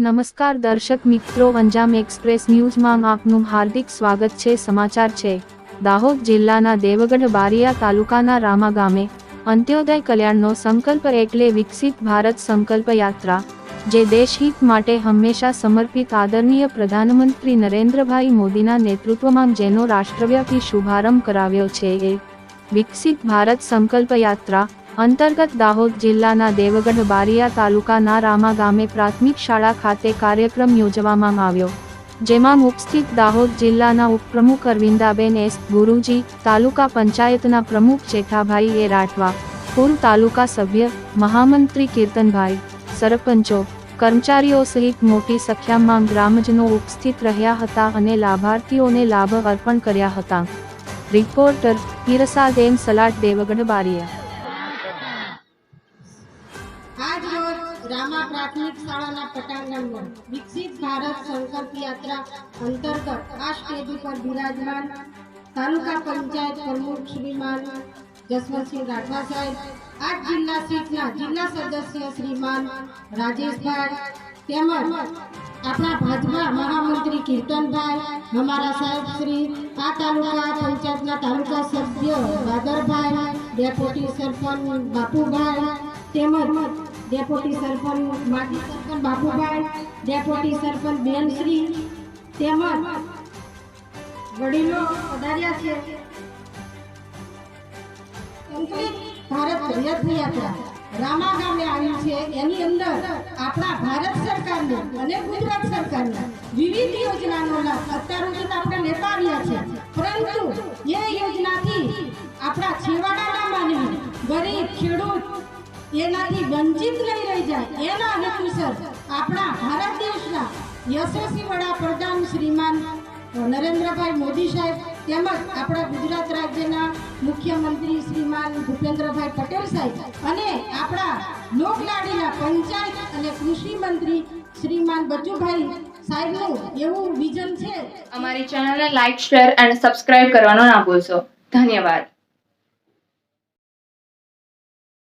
નમસ્કાર દર્શક મિત્રો, અંજામ એક્સપ્રેસ ન્યૂઝમાં આપનું હાર્દિક સ્વાગત છે. સમાચાર છે. દાહોદ જિલ્લાના દેવગઢ બારિયા તાલુકાના રામા ગામે અંત્યોદય કલ્યાણનો સંકલ્પ એટલે વિકસિત ભારત સંકલ્પ યાત્રા, જે દેશહિત માટે હંમેશા સમર્પિત આદરણીય પ્રધાનમંત્રી નરેન્દ્રભાઈ મોદીના નેતૃત્વમાં જેનો રાષ્ટ્રવ્યાપી શુભારંભ કરાવ્યો છે. એ વિકસિત ભારત સંકલ્પ યાત્રા અંતર્ગત દાહોદ જિલ્લાના દેવગઢ બારિયા તાલુકાના રામા ગામે પ્રાથમિક શાળા ખાતે કાર્યક્રમ યોજવામાં આવ્યો, જેમાં ઉપસ્થિત દાહોદ જિલ્લાના ઉપપ્રમુખ અરવિંદાબેન એસ, ગુરુજી, તાલુકા પંચાયતના પ્રમુખ જેઠાભાઈ એ રાઠવા, પૂર્વ તાલુકા સભ્ય, મહામંત્રી કીર્તનભાઈ, સરપંચો, કર્મચારીઓ સહિત મોટી સંખ્યામાં ગ્રામજનો ઉપસ્થિત રહ્યા હતા અને લાભાર્થીઓને લાભ અર્પણ કર્યા હતા. રિપોર્ટર હિરસાદેન સલાટ દેવગઢ બારિયા. આજ રોજ રામા પ્રાથમિક શાળાના પટાંગણમાં વિકસિત ભારત સંકલ્પ યાત્રા અંતર્ગત આ સ્ટેજ ઉપર બિરાજમાન તાલુકા પંચાયત પ્રમુખ શ્રીમાન જસવંતસિંહ રાઠવા સાહેબ આઠ જિલ્લા સીટના જિલ્લા સદસ્ય શ્રીમાન રાજેશભાઈ તેમજ આપણા ભાજપા મહામંત્રી કીર્તનભાઈ, અમારા સાહેબ શ્રી આ તાલુકા પંચાયતના તાલુકા સભ્ય ભાદરભાઈ ડેપ્યુટી સરપંચ બાપુભાઈ તેમજ ડેપોટી સરપંચ માજી સરપંચ બાપુભાઈ ડેપોટી સરપંચ બેનશ્રી તેમજ વડીલો પધાર્યા છે. ભારત રથયાત્રા રામા ગામે આવી છે. એની અંદર આપણા ભારત સરકારને અને ગુજરાત સરકારના વિવિધ યોજનાનો લાભ અત્યાર સુધી આપણે લેતા આવ્યા છે. પરંતુ એ યોજનાથી આપણા છેવાડાના માનવી, ગરીબ, ખેડૂત એનાથી વંચિત નહીં રહી જાય. એના હેતુસર આપણા ભારત દેશના યશસ્વી વડાપ્રધાન શ્રીમાન નરેન્દ્રભાઈ મોદી સાહેબ તેમજ આપણા ગુજરાત રાજ્યના મુખ્યમંત્રી શ્રીમાન ભૂપેન્દ્રભાઈ પટેલ સાહેબ અને આપણા લોકલાડીના પંચાયત અને કૃષિ મંત્રી શ્રીમાન બચુભાઈ સાહેબનું એવું વિઝન છે. અમારી ચેનલને લાઇક શેર અને સબસ્ક્રાઇબ કરવાનો ના ભૂલશો. ધન્યવાદ.